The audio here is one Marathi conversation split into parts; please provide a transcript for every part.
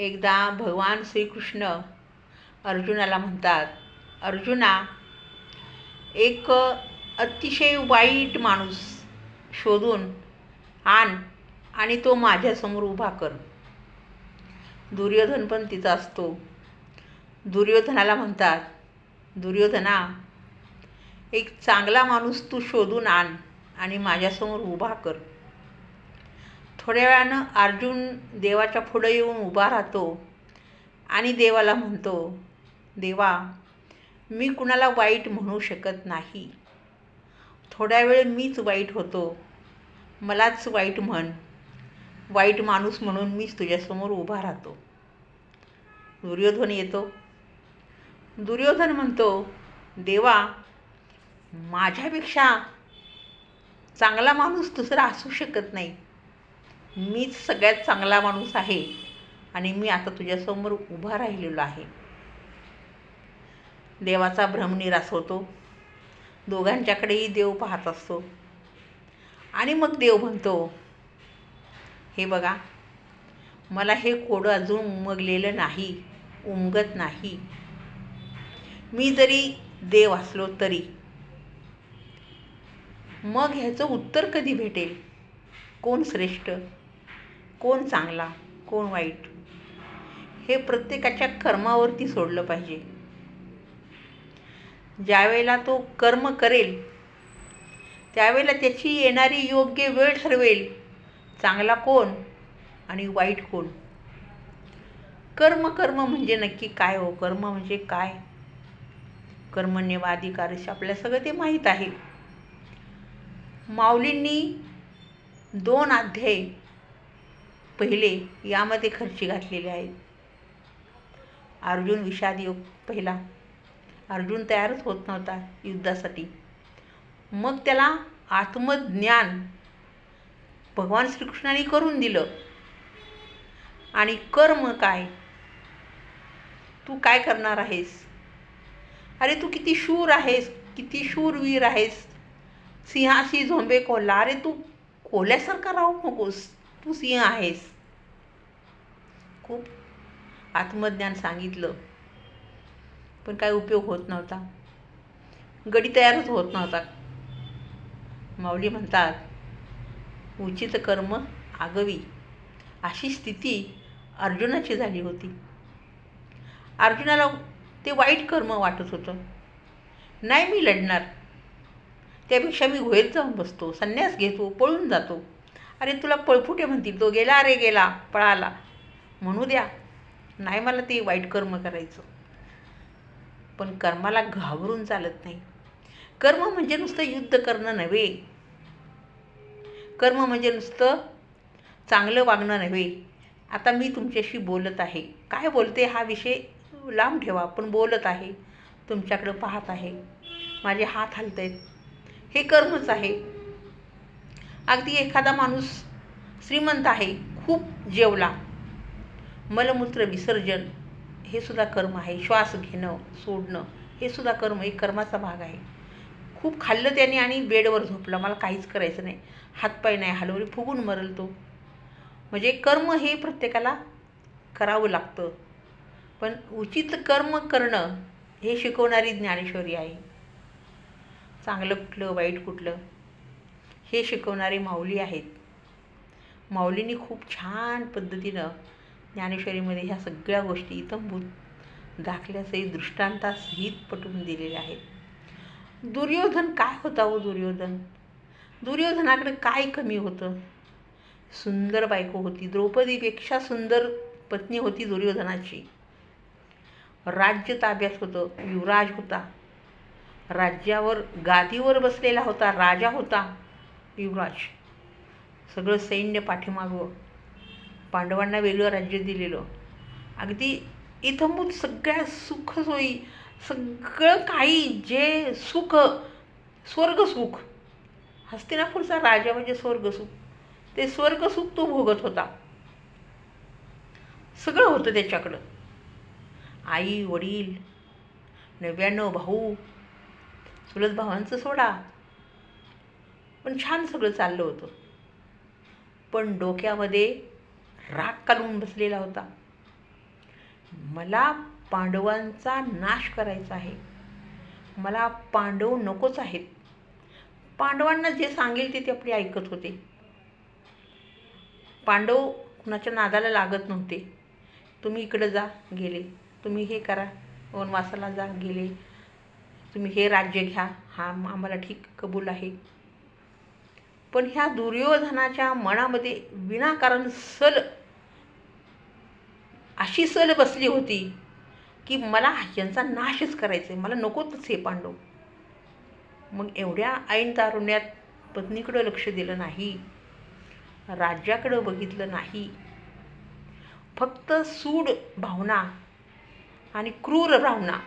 एकदा भगवान श्रीकृष्ण अर्जुनाला म्हणतात अर्जुना एक अतिशय वाईट माणूस शोधून आण आणि तो माझ्यासमोर उभा कर. दुर्योधन पण तिचा असतो. दुर्योधनाला म्हणतात दुर्योधना एक चांगला माणूस तू शोधून आण आणि माझ्यासमोर उभा कर. थोड्या वेळानं अर्जुन देवाच्या पुढं येऊन उभा राहतो आणि देवाला म्हणतो देवा मी कुणाला वाईट म्हणू शकत नाही. थोड्या वेळ मीच वाईट होतो. मलाच वाईट म्हण. वाईट माणूस म्हणून मीच तुझ्यासमोर उभा राहतो. दुर्योधन येतो. दुर्योधन म्हणतो देवा माझ्यापेक्षा चांगला माणूस दुसरा असू शकत नाही. मीच सगळ्यात चांगला माणूस आहे आणि मी आता तुझ्यासमोर उभा राहिलेलो आहे. देवाचा भ्रमनिरास होतो. दोघांच्याकडेही देव पाहत असतो. आणि मग देव म्हणतो हे बघा मला हे कोडं अजून उमगलेलं नाही उमगत नाही. मी जरी देव असलो तरी मग ह्याचं उत्तर कधी भेटेल? कोण श्रेष्ठ? कोण चांगला कोण वाईट हे प्रत्येकाच्या कर्मावरती सोडलं पाहिजे. ज्यावेळेला तो कर्म करेल त्यावेळेला त्याची येणारी योग्य वेळ ठरवेल चांगला कोण आणि वाईट कोण. कर्म कर्म म्हणजे नक्की काय हो? कर्म म्हणजे काय? कर्मण्यवाधिकारश आपल्या सगळं ते माहीत आहे. माऊलींनी दोन अध्याय पहिले यामध्ये खर्ची घातलेले आहेत अर्जुन विषाद योग पहिला. अर्जुन तयारच होत नव्हता युद्धासाठी. मग त्याला आत्मज्ञान भगवान श्रीकृष्णाने करून दिलं. आणि कर्म काय? तू काय करणार आहेस? अरे तू किती शूर आहेस किती शूरवीर आहेस? सिंहाशी झोंबे कोल्हा अरे तू कोल्यासारखा राहू नकोस. तू सिंह आहेस. खूप आत्मज्ञान सांगितलं. पण काय उपयोग होत नव्हता. गडी तयारच होत नव्हता. माऊली म्हणतात उचित कर्म आगवी. अशी स्थिती अर्जुनाची झाली होती. अर्जुनाला ते वाईट कर्म वाटत होतं. नाही मी लढणार. त्यापेक्षा मी गुहेत जाऊन बसतो संन्यास घेतो पळून जातो. अरे तुला पळफुटे म्हणतील. तो गेला अरे गेला पळाला. म्हणू द्या. नाही मला ते वाईट कर्म करायचं. पण कर्माला घाबरून चालत नाही. कर्म म्हणजे नुसतं युद्ध करणं नव्हे. कर्म म्हणजे नुसतं चांगलं वागणं नव्हे. आता मी तुमच्याशी बोलत आहे. काय बोलते हा विषय? लांब ठेवा पण बोलत आहे. तुमच्याकडं पाहत आहे. माझे हात हलत आहेत हे कर्मच आहे. अगदी एखादा माणूस श्रीमंत आहे खूप जेवला. मलमूत्र विसर्जन हे सुद्धा कर्म आहे. श्वास घेणं सोडणं हे सुद्धा कर्म एक कर्माचा भाग आहे. खूप खाल्लं त्याने आणि बेडवर झोपला. मला काहीच करायचं नाही. हातपाय नाही हलवले फुगून मरल तो. म्हणजे कर्म हे प्रत्येकाला करावं लागतं. पण उचित कर्म करणं हे शिकवणारी ज्ञानेश्वरी आहे. चांगलं कुठलं वाईट कुठलं हे शिकवणारे माऊली आहेत. माऊलींनी खूप छान पद्धतीनं ज्ञानेश्वरीमध्ये ह्या सगळ्या गोष्टी इतंभूत दाखल्यासहित दृष्टांतासहित पटवून दिलेल्या आहेत. दुर्योधन काय होता हो दुर्योधन? दुर्योधनाकडे काय कमी होतं? सुंदर बायको होती. द्रौपदीपेक्षा सुंदर पत्नी होती दुर्योधनाची. राज्य ताब्यात होतं. युवराज होता. राज्यावर गादीवर बसलेला होता. राजा होता. युवराज. सगळं सैन्य पाठीमागं. पांडवांना वेगळं राज्य दिलेलं. अगदी इथंभूत सगळ्या सुखसोयी सगळं काही जे सुख स्वर्गसुख हस्तिनापूरचा राजा म्हणजे स्वर्गसुख ते स्वर्गसुख तो भोगत होता. सगळं होतं त्याच्याकडं. आई वडील नव्याण्णव भाऊ. चुलत भावांचं सोडा. पण छान सगळं चाललं होतं. पण डोक्यामध्ये राग कालून बसलेला होता. मला पांडवांचा नाश करायचा आहे. मला पांडव नकोच आहेत. पांडवांना जे सांगेल ते ते आपले ऐकत होते. पांडव कुणाच्या नादाला लागत नव्हते. तुम्ही इकडं जा गेले. तुम्ही हे करा. वनवासाला जा गेले. तुम्ही हे राज्य घ्या. हा आम्हाला ठीक कबूल आहे. पण ह्या दुर्योधनाच्या मनामध्ये विनाकारण सल अशी सल बसली होती की मला यांचा नाशच करायचा आहे मला नकोच हे पांडव. मग एवढ्या ऐन तारुण्यात पत्नीकडं लक्ष दिलं नाही राज्याकडं बघितलं नाही. फक्त सूड भावना आणि क्रूर भावना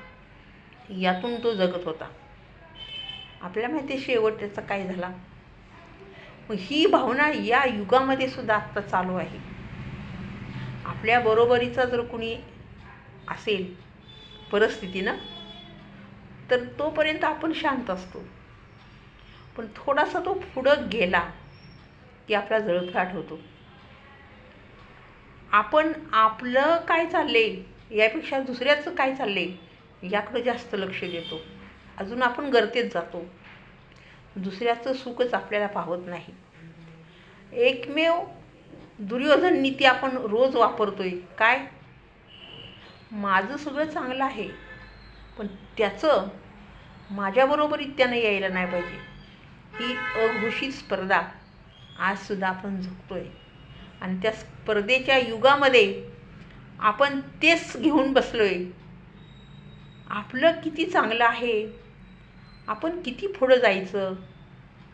यातून तो जगत होता. आपल्याला माहिती शेवट त्याचा काय झाला? ही भावना या युगामध्ये सुद्धा आत्ता चालू आहे. आपल्या बरोबरीचा जर कुणी असेल परिस्थितीनं तर तोपर्यंत आपण शांत असतो. पण थोडासा तो पुढं गेला की आपला जळफाट होतो. आपण आपलं काय चाललंय यापेक्षा दुसऱ्याचं काय चाललंय याकडं जास्त लक्ष देतो. अजून आपण गर्तेत जातो. दुसऱ्याचं सुखच आपल्याला पाहत नाही. एकमेव दुर्योधन नीती आपण रोज वापरतोय. काय? माझं सगळं चांगलं आहे पण त्याचं माझ्याबरोबर इत्यानं यायला नाही पाहिजे. ही अघोषित स्पर्धा आजसुद्धा आपण झुकतोय आणि त्या स्पर्धेच्या युगामध्ये आपण तेच घेऊन बसलोय. आपलं किती चांगलं आहे आपण किती पुढं जायचं?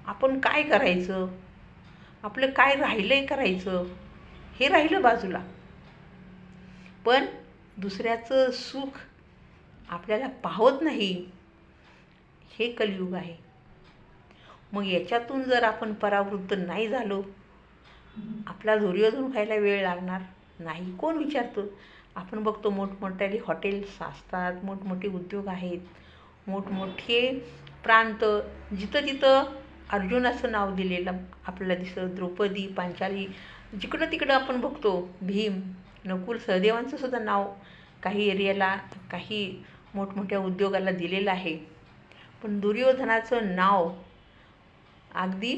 आपण काय करायचं? आपलं काय राहिलं आहे करायचं? हे राहिलं बाजूला. पण दुसऱ्याचं सुख आपल्याला पाहत नाही हे कलियुग आहे. मग याच्यातून जर आपण परावृत्त नाही झालो आपला दुर्योधन व्हायला वेळ लागणार? नाही. कोण विचारतो? आपण बघतो मोठमोठ्याले हॉटेल्स असतात मोठमोठे उद्योग आहेत. मोठमोठे प्रांत जिथं जिथं अर्जुनाचं नाव दिलेलं आपल्याला दिसतं. द्रौपदी पांचाली जिकडं तिकडं आपण बघतो भीम नकुल सहदेवांचं सुद्धा नाव काही एरियाला काही मोठमोठ्या उद्योगाला दिलेलं आहे. पण दुर्योधनाचं नाव अगदी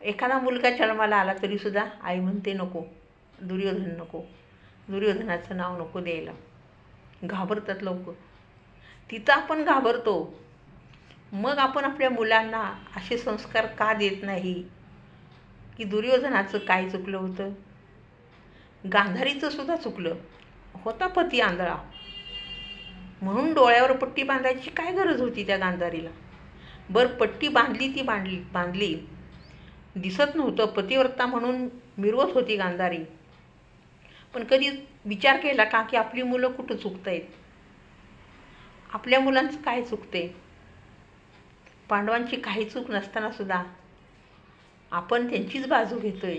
एखादा मुलगा जन्माला आला तरीसुद्धा आई म्हणते नको दुर्योधन नको दुर्योधनाचं नाव नको द्यायला. घाबरतात लोक. तिचा आपण घाबरतो. मग आपण आपल्या मुलांना असे संस्कार का देत नाही? की दुर्योधनाचं काय चुकलं होतं? गांधारीचं सुद्धा चुकलं. होता पती आंधळा. म्हणून डोळ्यावर पट्टी बांधायची काय गरज होती त्या गांधारीला? बरं पट्टी बांधली ती बांधली बांधली. दिसत नव्हतं पतिव्रता म्हणून मिरवत होती गांधारी. पण कधी विचार केला का की आपली मुलं कुठं चुकत आहेत आपल्या मुलांचं काय चुकते? पांडवांची काही चूक नसताना सुद्धा आपण त्यांचीच बाजू घेतोय.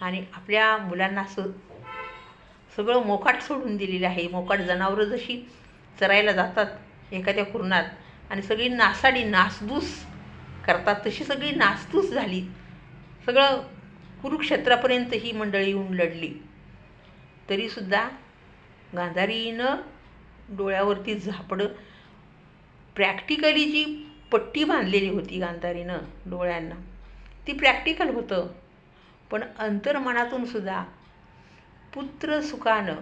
आणि आपल्या मुलांना असं सगळं मोकाट सोडून दिलेलं आहे. मोकाट जनावरं जशी चरायला जातात एखाद्या कुरणात आणि सगळी नासाडी नासधूस करतात तशी सगळी नासधूस झाली. सगळं कुरुक्षेत्रापर्यंत ही मंडळी येऊन लढली तरीसुद्धा गांधारीनं डोळ्यावरती झापडं. प्रॅक्टिकली जी पट्टी बांधलेली होती गांधारीनं डोळ्यांना ती प्रॅक्टिकल होतं. पण अंतर्मनातून सुद्धा पुत्र सुखानं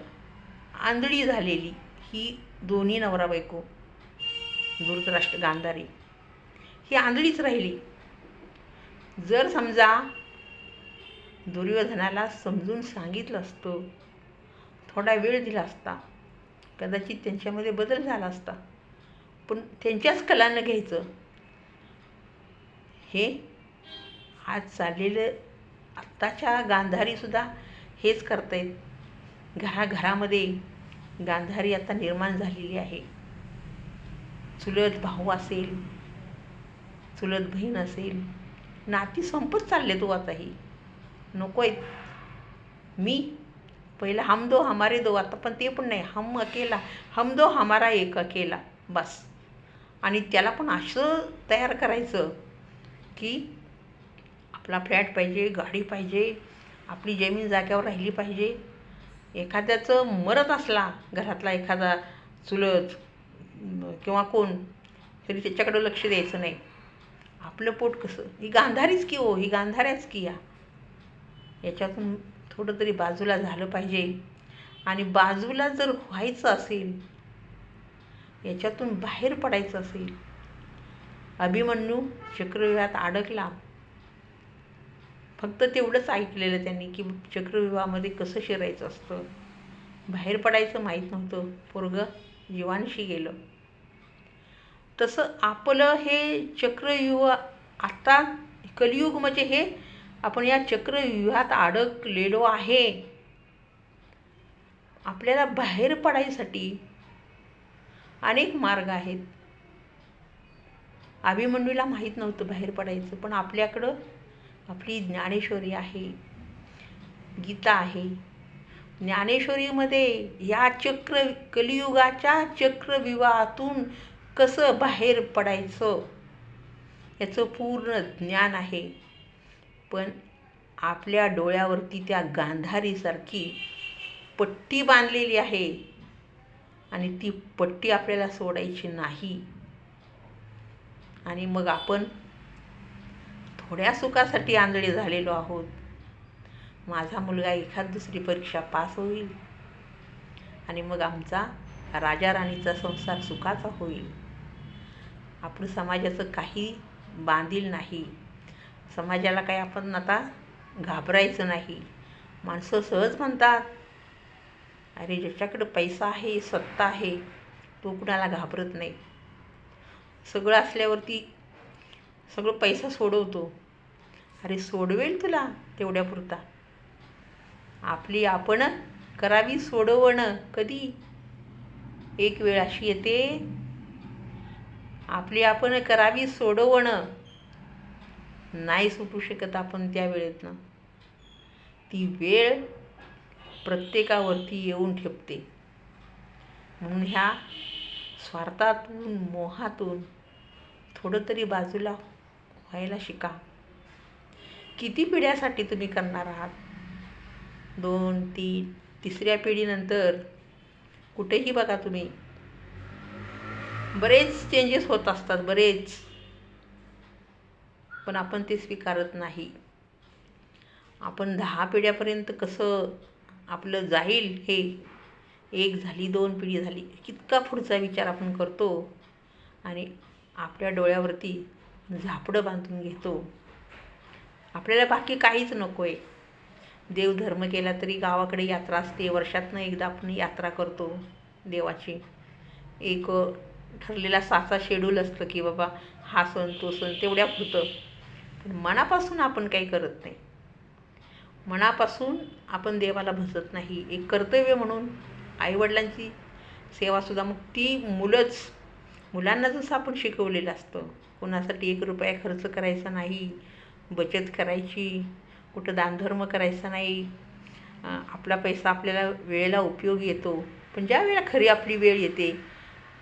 आंधळी झालेली ही दोन्ही नवरा बायको धृतराष्ट्र गांधारी ही आंधळीच राहिली. जर समजा दुर्योधनाला समजून सांगितलं असतं थोडा वेळ दिला असता कदाचित त्यांच्यामध्ये बदल झाला असता. पण त्यांच्याच कलानं घ्यायचं. हे आज चाललेलं आत्ताच्या गांधारीसुद्धा हेच करतायत. घराघरामध्ये गांधारी आता निर्माण झालेली आहे. चुलत भाऊ असेल चुलत बहीण असेल नाती संपत चालले तो हो आताही. नको आहेत. मी पहिला हम दो हमारे दो आता पण ते पण नाही. हम अकेला हम दो हमारा एक अकेला बस. आणि त्याला पण असं तयार करायचं की आपला फ्लॅट पाहिजे गाडी पाहिजे आपली जमीन जाग्यावर राहिली पाहिजे. एखाद्याचं मरत असला घरातला एखादा चुलत किंवा कोण तरी त्याच्याकडं लक्ष द्यायचं नाही. आपलं पोट कसं? ही गांधारीच की हो ही गांधाऱ्याच की या. याच्यातून थोडं तरी बाजूला झालं पाहिजे. आणि बाजूला जर व्हायचं असेल याच्यातून बाहेर पडायचं असेल अभिमन्यू चक्रव्यूहात अडकला. फक्त तेवढंच ऐकलेलं त्यांनी की चक्रविवाहामध्ये कसं शिरायचं असतं. बाहेर पडायचं माहीत नव्हतं. पोरग जीवांशी गेलं. तसं आपलं हे चक्रव्यूह आता कलियुग म्हणजे हे आपण या चक्रव्यूहात अडकलेलो आहे. आपल्याला बाहेर पडायसाठी अनेक मार्ग आहेत. अभिमन्यूला माहीत नव्हतं बाहेर पडायचं पण आपल्याकडं आपली ज्ञानेश्वरी आहे. गीता आहे. ज्ञानेश्वरीमध्ये या चक्र कलियुगाच्या चक्रविवाहातून कसं बाहेर पडायचं याचं पूर्ण ज्ञान आहे. पण आपल्या डोळ्यावरती त्या गांधारीसारखी पट्टी बांधलेली आहे आणि ती पट्टी आपल्याला सोडायची नाही. आणि मग आपण थोड्या सुखासाठी आंधळे झालेलो आहोत. माझा मुलगा एखाद दुसरी परीक्षा पास होईल आणि मग आमचा राजा राणीचा संसार सुखाचा होईल. आपण समाजाचं काही बांधील नाही. समाजाला काही आपण आता घाबरायचं नाही. माणसं सहज म्हणतात अरे ज्याच्याकडं पैसा आहे सत्ता आहे तो कुणाला घाबरत नाही. सगळं असल्यावरती सगळं पैसा सोडवतो. अरे सोडवेल तुला तेवढ्यापुरता. आपली आपण करावी सोडवणं कधी? एक वेळ अशी येते. आपली आपण करावी सोडवणं नाही सुटू शकत आपण त्या वेळेतनं. ती वेळ प्रत्येकावरती येऊन ठेपते. म्हणून ह्या स्वार्थातून मोहातून थोडं तरी बाजूला व्हायला शिका. किती पिढ्यासाठी तुम्ही करणार आहात? दोन तीन तिसऱ्या पिढीनंतर कुठेही बघा तुम्ही. बरेच चेंजेस होत असतात बरेच. पण आपण ते स्वीकारत नाही. आपण दहा पिढ्यापर्यंत कसं आपलं जाईल हे? एक झाली दोन पिढी झाली कितका पुढचा विचार आपण करतो आणि आपल्या डोळ्यावरती झापडं बांधून घेतो. आपल्याला बाकी काहीच नको आहे देवधर्म केला तरी गावाकडे यात्रा असते. वर्षातनं एकदा आपण यात्रा करतो देवाची. एक ठरलेला साचा शेड्यूल असतं की बाबा हा सण तो सण तेवढ्या पुरतं. पण मनापासून आपण काही करत नाही. मनापासून आपण देवाला भजत नाही. एक कर्तव्य म्हणून आईवडिलांची सेवासुद्धा मग ती मुलंच मुलांना जसं आपण शिकवलेलं असतं कोणासाठी एक रुपया खर्च करायचा नाही बचत करायची कुठं दानधर्म करायचा नाही आपला पैसा आपल्याला वेळेला उपयोग येतो. पण ज्या वेळेला खरी आपली वेळ येते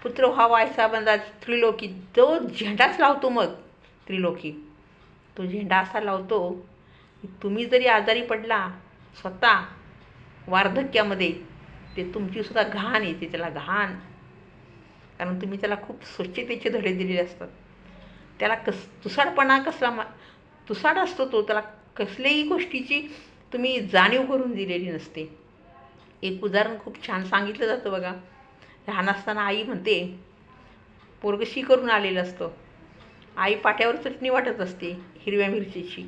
पुत्र व्हावा ऐसा बंदा त्रिलोकी तो झेंडाच लावतो मग त्रिलोकी. तो झेंडा असा लावतो. की तुम्ही जरी आजारी पडला स्वतः वार्धक्यामध्ये ते तुमचीसुद्धा घाण येते त्याला घाण. कारण तुम्ही त्याला खूप स्वच्छतेचे धडे दिलेले असतात. त्याला कस तुसाडपणा कसला मा तुसाड असतो तो त्याला कसल्याही गोष्टीची तुम्ही जाणीव करून दिलेली नसते. एक उदाहरण खूप छान सांगितलं जातं बघा. लहान असताना आई म्हणते पोरगशी करून आलेलं असतं. आई पाट्यावर चटणी वाटत असते हिरव्या मिरचीची.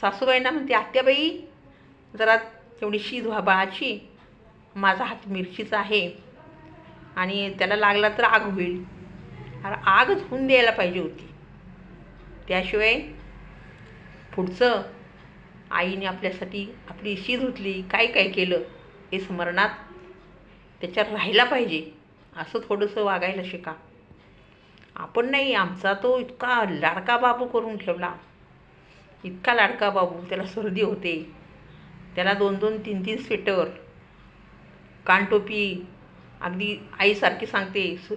सासूबाईंना म्हणते आत्याबाई जरा तेवढी शीज व्हा बाळाची. माझा हात मिरचीचा आहे आणि त्याला लागला तर आग होईल. अरे आग धुवून द्यायला पाहिजे होती. त्याशिवाय पुढचं आईने आपल्यासाठी आपली शी धुतली काय काय केलं हे स्मरणात त्याच्यात राहायला पाहिजे. असं थोडंसं वागायला शिका. आपण नाही आमचा तो इतका लाडका बाबू करून ठेवला. इतका लाडका बाबू त्याला सर्दी होते. त्याला दोन दोन तीन तीन स्वेटर कानटोपी अगदी आईसारखी सांगते सु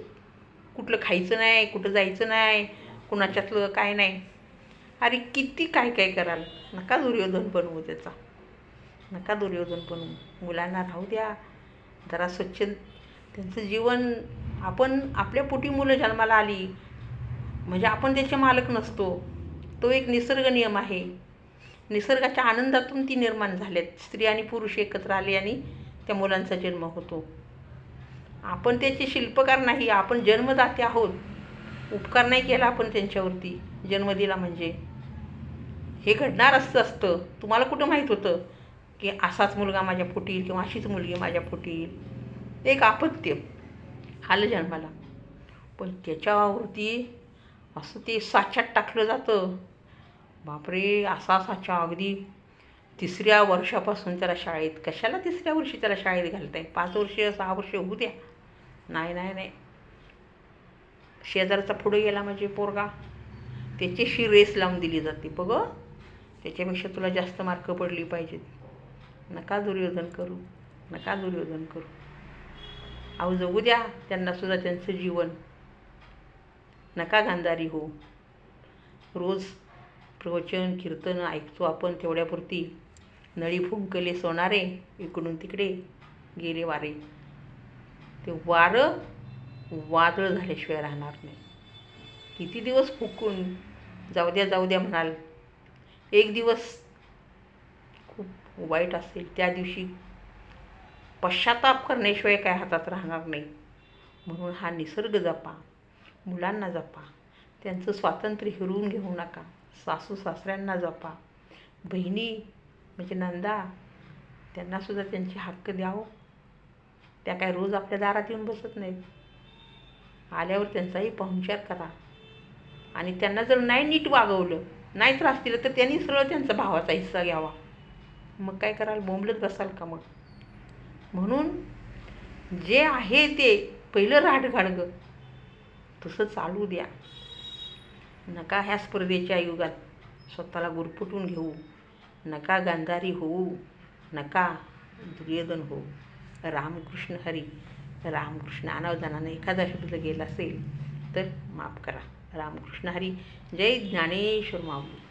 कुठलं खायचं नाही कुठं जायचं नाही कुणाच्यातलं काय नाही. अरे किती काय काय कराल? नका दुर्योधन बनवू त्याचा. नका दुर्योधन बनवू. मुलांना राहू द्या. जरा स्वच्छ त्यांचं जीवन आपण आपल्या पोटी मुलं जन्माला आली म्हणजे आपण त्याचे मालक नसतो तो एक निसर्ग नियम आहे. निसर्गाच्या आनंदातून ती निर्माण झाल्यात स्त्री आणि पुरुष एकत्र आले आणि त्या मुलांचा जन्म होतो. आपण त्याचे शिल्पकार नाही आपण जन्मदाते आहोत. उपकार नाही केला आपण त्यांच्यावरती. जन्म दिला म्हणजे. हे घडणार असतं असतं. तुम्हाला कुठं माहीत होतं? की असाच मुलगा माझ्या पोटी येईल किंवा अशीच मुलगी माझ्या पोटी येईल. एक आपत्य. आलं जन्माला. पण त्याच्यावरती असं ते साच्यात टाकलं जातं. बापरे असा साचा अगदी तिसऱ्या वर्षापासून त्याला शाळेत कशाला तिसऱ्या वर्षी त्याला शाळेत घालताय? पाच वर्ष सहा वर्ष होऊ द्या. नाही नाही नाही. शेजारचा पुढे गेला म्हणजे पोरगा. त्याच्याशी रेस लावून दिली जाते बघ त्याच्यापेक्षा तुला जास्त मार्क पडली पाहिजेत. नका दुर्योधन करू नका दुर्योधन करू. अहो जगू द्या त्यांनासुद्धा त्यांचं जीवन. नका गांधारी हो. रोज प्रवचन कीर्तन ऐकतो आपण तेवढ्यापुरती. नळी फुंकले सोनारे इकडून तिकडे गेले वारे. ते वारं वादळ झाल्याशिवाय राहणार नाही. किती दिवस फुकून जाऊ द्या जाऊ द्या म्हणाल. एक दिवस खूप वाईट असेल त्या दिवशी. पश्चाताप करण्याशिवाय काय हातात राहणार नाही. म्हणून हा निसर्ग जपा मुलांना जपा त्यांचं स्वातंत्र्य हिरवून घेऊ नका सासू सासऱ्यांना जपा बहिणी म्हणजे नंदा त्यांनासुद्धा त्यांचे हक्क द्यावं. त्या काय रोज आपल्या दारात येऊन बसत नाहीत. आल्यावर त्यांचाही पाहुणचार करा. आणि त्यांना जर नाही नीट वागवलं नाही त्रास दिलं तर त्यांनी सरळ त्यांचा भावाचा हिस्सा घ्यावा. मग काय कराल? बोंबलत बसाल का मग? म्हणून जे आहे ते पहिलं राट गं तसं चालू द्या. नका ह्या स्पर्धेच्या युगात स्वतःला गुरफुटून घेऊ. नका गांधारी होऊ. नका दुर्योधन होऊ. रामकृष्ण हरी. रामकृष्ण अनावधानानं एखादा शब्द गेला असेल तर माफ करा. रामकृष्ण हरी. जय ज्ञानेश्वर माऊली.